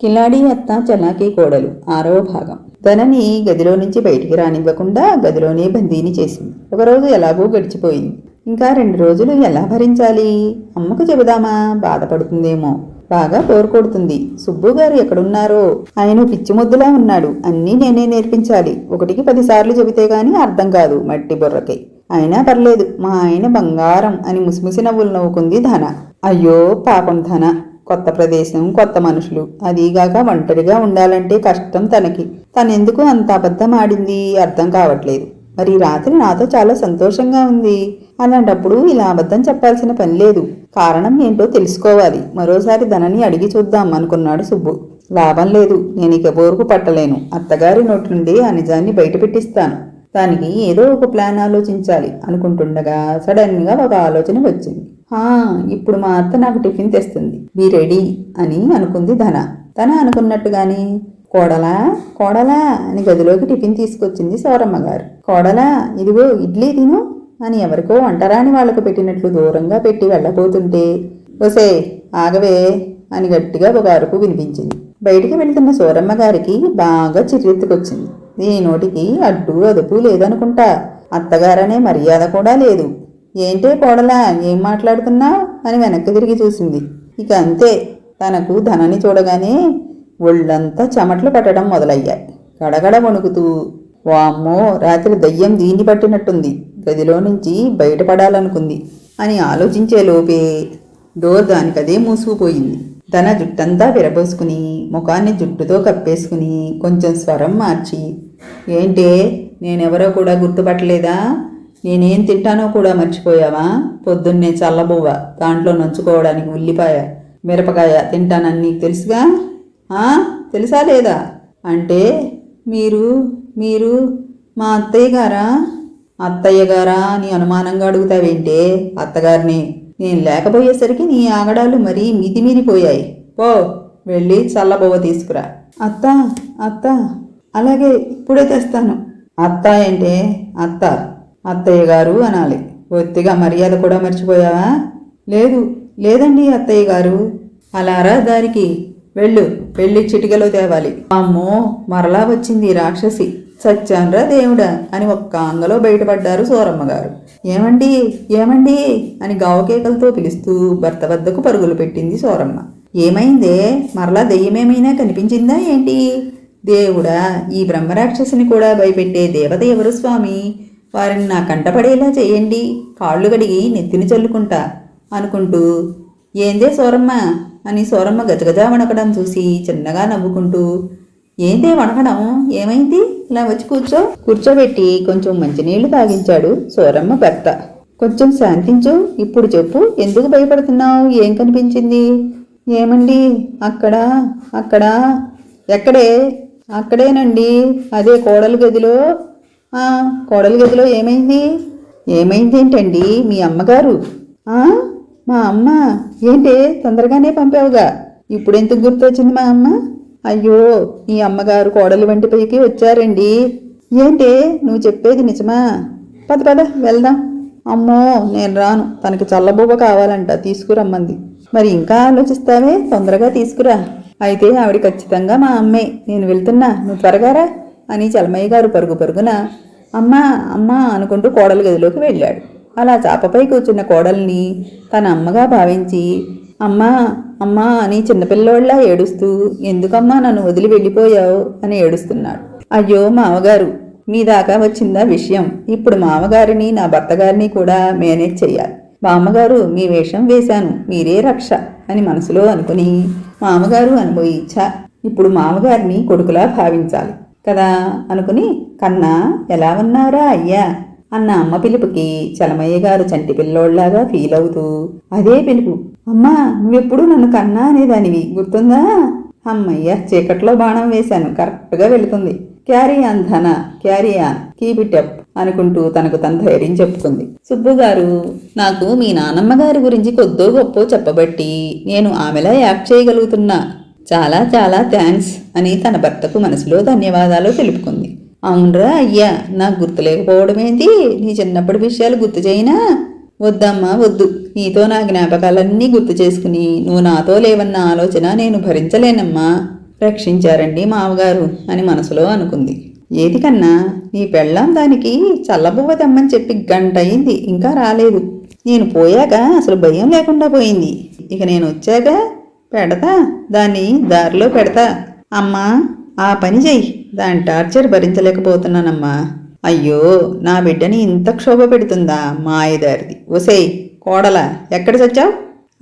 కిలాడి అత్త చలాకీ కోడలు ఆరవ భాగం. ధనని గదిలో నుంచి బయటికి రానివ్వకుండా గదిలోనే బందీని చేసింది. ఒకరోజు ఎలాగో గడిచిపోయింది. ఇంకా రెండు రోజులు ఎలా భరించాలి? అమ్మకు చెబుదామా? బాధపడుతుందేమో? బాగా కోరుకొడుతుంది సుబ్బు గారు ఎక్కడున్నారో? ఆయన పిచ్చి ముద్దులా ఉన్నాడు. అన్నీ నేనే నేర్పించాలి. ఒకటికి పదిసార్లు చెబితే గాని అర్థం కాదు మట్టి బుర్రకి. అయినా పర్లేదు. మా ఆయన బంగారం అని ముసిముసి నవ్వులు నవ్వుకుంది ధన. అయ్యో పాపం ధన. కొత్త ప్రదేశం కొత్త మనుషులు. అదీగాక ఒంటరిగా ఉండాలంటే కష్టం తనకి. తనెందుకు అంత అబద్ధం ఆడింది అర్థం కావట్లేదు. మరి రాత్రి నాతో చాలా సంతోషంగా ఉంది. అలాంటప్పుడు ఇలా అబద్ధం చెప్పాల్సిన పని లేదు. కారణం ఏంటో తెలుసుకోవాలి. మరోసారి ధనని అడిగి చూద్దాం అనుకున్నాడు సుబ్బు. లాభం లేదు. నేను ఇక బోరుకు పట్టలేను. అత్తగారి నోటి నుండి ఆ నిజాన్ని బయటపెట్టిస్తాను దానికి ఏదో ఒక ప్లాన్ ఆలోచించాలి అనుకుంటుండగా సడన్గా ఒక ఆలోచన వచ్చింది. ఇప్పుడు మా అత్త నాకు టిఫిన్ తెస్తుంది. బీ రెడీ అని అనుకుంది ధన. ధన అనుకున్నట్టుగాని కోడలా కోడలా అని గదిలోకి టిఫిన్ తీసుకొచ్చింది సౌరమ్మ గారు. కోడలా ఇదిగో ఇడ్లీ తిను అని ఎవరికో వంటరాని వాళ్ళకు పెట్టినట్లు దూరంగా పెట్టి వెళ్ళబోతుంటే ఒసే ఆగవే అని గట్టిగా ఒక అరుపు వినిపించింది. బయటికి వెళ్తున్న సూరమ్మ గారికి బాగా చిరెత్తుకొచ్చింది ఈ నోటికి అడ్డు అదుపు లేదనుకుంటా. అత్తగారనే మర్యాద కూడా లేదు. ఏంటే కోడలా ఏం మాట్లాడుతున్నా? అని వెనక్కి తిరిగి చూసింది. ఇక అంతే తనకు ధనని చూడగానే ఒళ్ళంతా చెమట్లు పట్టడం మొదలయ్యాయి. గడగడ వణుకుతూ వామ్మో రాత్రి దయ్యం దీన్ని పట్టినట్టుంది. గదిలో నుంచి బయటపడాలనుకుంది అని ఆలోచించే లోపే డోర్ దానికదే మూసుకుపోయింది. తన జుట్టంతా విరబోసుకుని ముఖాన్ని జుట్టుతో కప్పేసుకుని కొంచెం స్వరం మార్చి ఏంటే నేనెవరో కూడా గుర్తుపట్టలేదా? నేనేం తింటానో కూడా మర్చిపోయావా? పొద్దున్నే చల్లబువ్వ దాంట్లో నంచుకోవడానికి ఉల్లిపాయ మిరపకాయ తింటానని నీకు తెలుసుగా? తెలుసా లేదా? అంటే మీరు మీరు మా అత్తయ్య గారా? అత్తయ్య గారా అని అనుమానంగా అడుగుతావేంటే అత్తగారిని. నేను లేకపోయేసరికి నీ ఆగడాలు మరీ మితిమీరిపోయాయి. పో వెళ్ళి చల్లబువ్వ తీసుకురా. అత్త అత్త అలాగే ఇప్పుడే తెస్తాను. అత్త ఏంటే అత్త. అత్తయ్య గారు అనాలి. ఒత్తిగా మర్యాద కూడా మర్చిపోయావా? లేదు లేదండి అత్తయ్య గారు. అలారా దానికి వెళ్ళు వెళ్ళి చిటికలో తేవాలి. అమ్మో మరలా వచ్చింది రాక్షసి. సత్యాన్రా దేవుడా అని ఒక్క అంగలో బయటపడ్డారు సోరమ్మ గారు. ఏమండి ఏమండి అని గావకేకలతో పిలుస్తూ భర్త వద్దకు పరుగులు పెట్టింది సోరమ్మ. ఏమైందే? మరలా దెయ్యమేమైనా కనిపించిందా ఏంటి? దేవుడా ఈ బ్రహ్మరాక్షసిని కూడా భయపెట్టే దేవత ఎవరు స్వామి? వారిని నా కంటపడేలా చేయండి. కాళ్ళు కడిగి నెత్తిని చల్లుకుంటా అనుకుంటూ ఏందే సోరమ్మ? అని సోరమ్మ గజగజా వణకడం చూసి చిన్నగా నవ్వుకుంటూ ఏందే వణకడం? ఏమైంది? ఇలా వచ్చి కూర్చో. కూర్చోబెట్టి కొంచెం మంచినీళ్ళు తాగించాడు సోరమ్మ భర్త. కొంచెం శాంతించు. ఇప్పుడు చెప్పు. ఎందుకు భయపడుతున్నావు? ఏం కనిపించింది? ఏమండి? అక్కడ? అక్కడ? ఎక్కడే? అక్కడేనండి. అదే కోడలు గదిలో కోడలి గదిలో ఏమైంది? ఏమైంది ఏంటండి మీ అమ్మగారు? మా అమ్మ. ఏంటి? తొందరగానే పంపావుగా. ఇప్పుడు ఎందుకు గుర్తొచ్చింది మా అమ్మ? అయ్యో మీ అమ్మగారు కోడలి వంటిపైకి వచ్చారండి. ఏంటి? నువ్వు చెప్పేది నిజమా? పద పద వెళ్దాం. అమ్మో నేను రాను. తనకి చల్లబువ్వ కావాలంట. తీసుకురమ్మంది. మరి ఇంకా ఆలోచిస్తావే? తొందరగా తీసుకురా. అయితే ఆవిడ ఖచ్చితంగా మా అమ్మే. నేను వెళ్తున్నా. నువ్వు త్వరగా రా. అని చలమయ్య గారు పరుగు పరుగున అమ్మా అమ్మా అనుకుంటూ కోడలి గదిలోకి వెళ్ళాడు. అలా చాపపై కూర్చున్న కోడల్ని తన అమ్మగా భావించి అమ్మా అమ్మా అని చిన్నపిల్లోళ్ళ ఏడుస్తూ ఎందుకమ్మా నన్ను వదిలి వెళ్ళిపోయావు? అని ఏడుస్తున్నాడు. అయ్యో మామగారు మీ దాకా వచ్చిందా విషయం. ఇప్పుడు మామగారిని నా భర్తగారిని కూడా మేనేజ్ చేయాలి మామగారు మీ వేషం వేశాను. మీరే రక్ష అని మనసులో అనుకుని మామగారు అనుభవించా ఇప్పుడు మామగారిని కొడుకులా భావించాలి. కదా అనుకుని కన్నా ఎలా ఉన్నావురా అయ్యా? అన్న అమ్మ పిలుపుకి చలమయ్య గారు చంటి పిల్లోళ్ళాగా ఫీల్ అవుతూ అదే పిలుపు. అమ్మా నువ్వెప్పుడు నన్ను కన్నా అనేదానివి గుర్తుందా? అమ్మయ్య చీకట్లో బాణం వేశాను కరెక్ట్గా వెళుతుంది. Carry on Dhana carry on keep it up అనుకుంటూ తనకు తన ధైర్యం చెప్పుకుంది సుబ్బుగారు నాకు మీ నానమ్మ గారి గురించి కొద్దో గొప్పో చెప్పబట్టి నేను ఆమెలా యాక్ట్ చేయగలుగుతున్నా. చాలా చాలా థ్యాంక్స్ అని తన భర్తకు మనసులో ధన్యవాదాలు తెలుపుకుంది. అవునరా అయ్యా నాకు గుర్తులేకపోవడం ఏంటి? నీ చిన్నప్పటి విషయాలు గుర్తు చేయినా? వద్దమ్మా వద్దు. నీతో నా జ్ఞాపకాలన్నీ గుర్తు చేసుకుని నువ్వు నాతో లేవన్న ఆలోచన నేను భరించలేనమ్మా. రక్షించారండి మామగారు అని మనసులో అనుకుంది. ఏది కన్నా నీ పెళ్ళాం దానికి చల్లబువ్వ తెమ్మని చెప్పి గంట అయింది ఇంకా రాలేదు. నేను పోయాక అసలు భయం లేకుండా పోయింది. ఇక నేను వచ్చాక పెడతా దాన్ని దారిలో పెడతా. అమ్మా ఆ పని చెయ్యి. దాని టార్చర్ భరించలేకపోతున్నానమ్మా. అయ్యో నా బిడ్డని ఇంత క్షోభ పెడుతుందా? మాయదారిది. ఒసేయ్ కోడల ఎక్కడ చచ్చావు?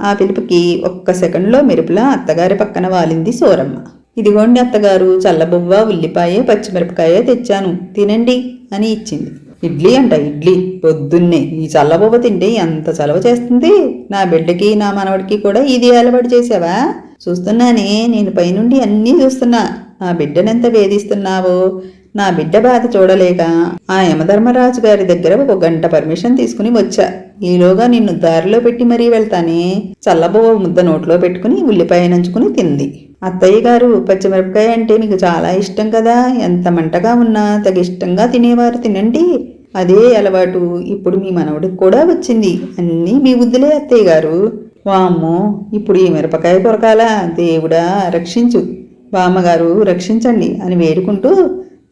ఆ పిలుపుకి ఒక్క సెకండ్లో మెరుపులా అత్తగారి పక్కన వాలింది సోరమ్మ. ఇదిగోండి అత్తగారు చల్లబువ్వ ఉల్లిపాయ పచ్చిమిరపకాయ తెచ్చాను. తినండి అని ఇచ్చింది. ఇడ్లీ అంట ఇడ్లీ పొద్దున్నే. ఈ చల్లబువ్వ తింటే ఎంత చలవ చేస్తుంది? నా బిడ్డకి నా మనవడికి కూడా ఇది అలవాటు చేసావా? చూస్తున్నానే నేను పైనుండి అన్నీ చూస్తున్నా. నా బిడ్డనెంత వేధిస్తున్నావో? నా బిడ్డ బాధ చూడలేక ఆ యమధర్మరాజు గారి దగ్గర ఒక గంట పర్మిషన్ తీసుకుని వచ్చా. ఈలోగా నిన్ను దారిలో పెట్టి మరీ వెళ్తానే. చల్లబువ్వ ముద్ద నోట్లో పెట్టుకుని ఉల్లిపాయ నంచుకుని తింది. అత్తయ్య గారు పచ్చిమిరపకాయ అంటే మీకు చాలా ఇష్టం కదా? ఎంత మంటగా ఉన్నా తగిష్టంగా తినేవారు తినండి. అదే అలవాటు. ఇప్పుడు మీ మనవడికి కూడా వచ్చింది. అన్నీ మీ బుద్ధులే అత్తయ్య గారు. వామ్మో ఇప్పుడు ఈ మిరపకాయ కొరకాలా దేవుడా రక్షించు. బామ్మగారు రక్షించండి అని వేడుకుంటూ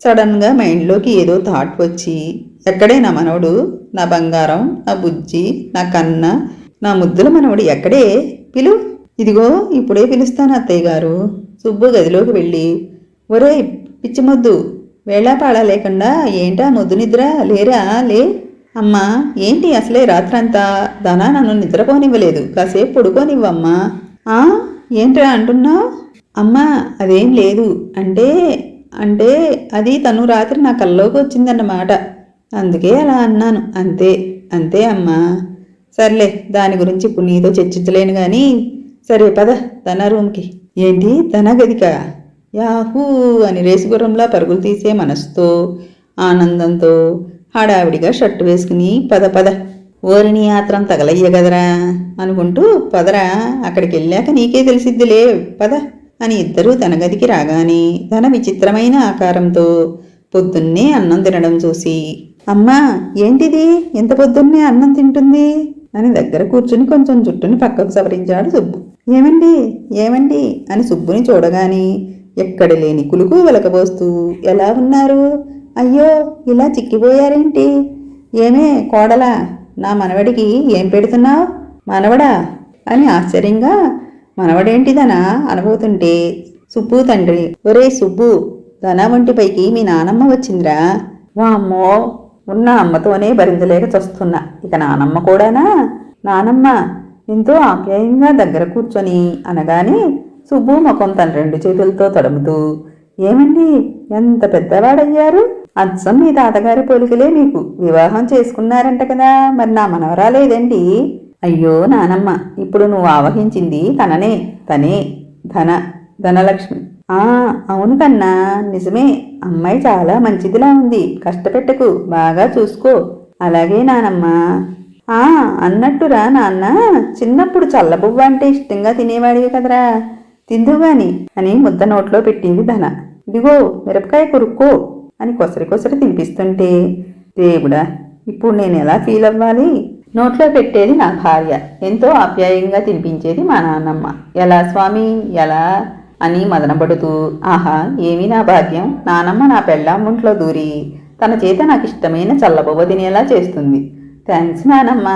సడన్గా మైండ్లోకి ఏదో థాట్ వచ్చి ఎక్కడే నా మనవడు నా బంగారం నా బుజ్జి నా కన్న నా ముద్దుల మనవడు ఎక్కడే? పిలు. ఇదిగో ఇప్పుడే పిలుస్తాను అత్తయ్య గారు. సుబ్బు గదిలోకి వెళ్ళి ఒరే పిచ్చిమొద్దు. వేళాపాళ లేకుండా ఏంటా ముద్దు నిద్ర? లేరా? లే. అమ్మా ఏంటి అసలే రాత్రంతా? ధనా నన్ను నిద్రపోనివ్వలేదు. కాసేపు పడుకోనివ్వమ్మా. ఆ? ఏంట్రా అంటున్నావు? అమ్మా అదేం లేదు. అంటే అంటే అది తను రాత్రి నా కల్లోకి వచ్చిందన్నమాట. అందుకే అలా అన్నాను. అంతే అంతే అమ్మా. సర్లే దాని గురించి ఇప్పుడు నీతో చర్చించలేను కానీ సరే పద తన రూమ్కి. ఏంటి? తన గదికా? యాహూ అని రేసుగుర్రంలా పరుగులు తీసే మనసుతో ఆనందంతో హడావిడిగా షర్టు వేసుకుని పద పద. ఓరిని ఆత్రం తగలయ్యగదరా అనుకుంటూ పదరా అక్కడికి వెళ్ళాక నీకే తెలిసిద్దిలే పద అని ఇద్దరూ తన గదికి రాగానే తన విచిత్రమైన ఆకారంతో పొద్దున్నే అన్నం తినడం చూసి అమ్మా ఏంటిది? ఎంత పొద్దున్నే అన్నం తింటుంది? అని దగ్గర కూర్చుని కొంచెం జుట్టుని పక్కకు సవరించాడు సుబ్బు. ఏమండి? ఏమండి? అని సుబ్బుని చూడగానే ఎక్కడ లేని కులుకు వెలకబోస్తూ ఎలా ఉన్నారు? అయ్యో ఇలా చిక్కిపోయారేంటి? ఏమే కోడలా నా మనవడికి ఏం పెడుతున్నావు? మనవడా? అని ఆశ్చర్యంగా మనవడేంటిదనా అనబోతుంటే సుబ్బు తండ్రి ఒరే సుబ్బు ధనా వంటిపైకి మీ నానమ్మ వచ్చిందిరా. వామ్మో ఉన్న అమ్మతోనే భరించలేక చస్తున్నా. ఇక నానమ్మ కూడానా? నానమ్మ ఎంతో ఆప్యాయంగా దగ్గర కూర్చొని అనగానే సుబ్బు ముఖం తన రెండు చేతులతో తడుముతూ ఏమండి ఎంత పెద్దవాడయ్యారు? అచ్చం మీ తాతగారి పోలికలే మీకు వివాహం చేసుకున్నారంట కదా మరి నా మనవరాలేదండి? అయ్యో నానమ్మ ఇప్పుడు నువ్వు ఆవహించింది తననే తనే ధన ధనలక్ష్మి. ఆ అవును కన్నా నిజమే అమ్మాయి చాలా మంచిదిలా ఉంది కష్టపెట్టకు బాగా చూసుకో. అలాగే నానమ్మ. ఆ అన్నట్టురా నాన్న చిన్నప్పుడు చల్లబువ్వ అంటే ఇష్టంగా తినేవాడివి కదరా తిందుగాని అని ముద్ద నోట్లో పెట్టింది ధన. ఇదిగో మిరపకాయ కొరుక్కో అని కొసరి కొసరి తినిపిస్తుంటే దేవుడా ఇప్పుడు నేను ఎలా ఫీల్ అవ్వాలి? నోట్లో పెట్టేది నా భార్య. ఎంతో ఆప్యాయంగా తినిపించేది మా నాన్నమ్మ. ఎలా స్వామి? ఎలా? అని మదనపడుతూ ఆహా ఏమీ నా భాగ్యం? నానమ్మ నా పెళ్ళాముంట్లో దూరి తన చేత నాకు ఇష్టమైన చల్లబొవ్వ తినేలా చేస్తుంది. థ్యాంక్స్ నానమ్మ.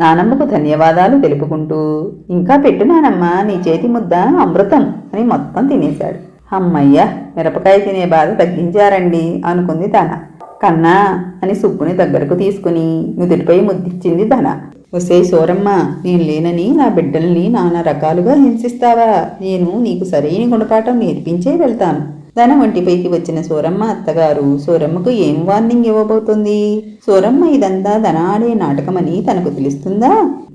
నానమ్మకు ధన్యవాదాలు తెలుపుకుంటూ ఇంకా పెట్టు నానమ్మ నీ చేతి ముద్ద అమృతం అని మొత్తం తినేశాడు. అమ్మయ్య మిరపకాయ తినే బాధ తగ్గించారండి అనుకుంది తన. కన్నా అని సుబ్బుని దగ్గరకు తీసుకుని నుదుటిపై ముద్దిచ్చింది ధన ఒసే సోరమ్మ నేను లేనని నా బిడ్డల్ని నానా రకాలుగా హింసిస్తావా? నేను నీకు సరైన గుణపాఠం నేర్పించే వెళ్తాను. ధన ఒంటిపైకి వచ్చిన సూరమ్మ అత్తగారు సూరమ్మకు ఏం వార్నింగ్ ఇవ్వబోతుంది? సూరమ్మ ఇదంతా ధన ఆడే నాటకమని తనకు తెలుస్తుందా?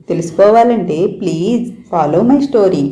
తెలుసుకోవాలంటే ప్లీజ్ ఫాలో మై స్టోరీ